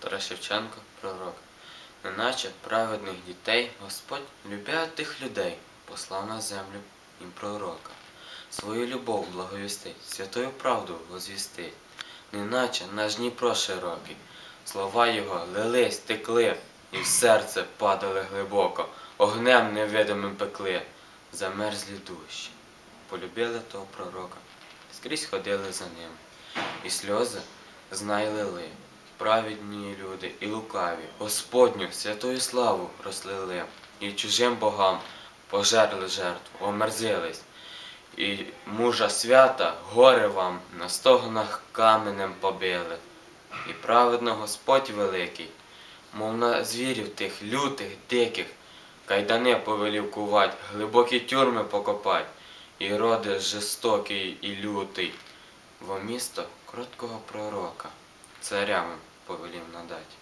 Тарас Шевченко, пророк. Неначе праведних дітей Господь, любя тих людей, послав на землю їм пророка. Свою любов благовістить, святою правду возвістить. Неначе наш Дніпро широкий, слова його лились, текли, і в серце падали глибоко, огнем невидимим пекли, замерзлі душі. Полюбили того пророка, скрізь ходили за ним, і сльози знай лили. Праведні люди і лукаві, Господню святою славу розлили, і чужим богам пожерли жертву, омерзились. І мужа свята горе вам на стогнах каменем побили. І праведно Господь великий, мов на звірів тих лютих, диких, кайдани повелів кувать, глибокі тюрми покопать, і роди жорстокий і лютий, во місто кроткого пророка, царям повелів надать.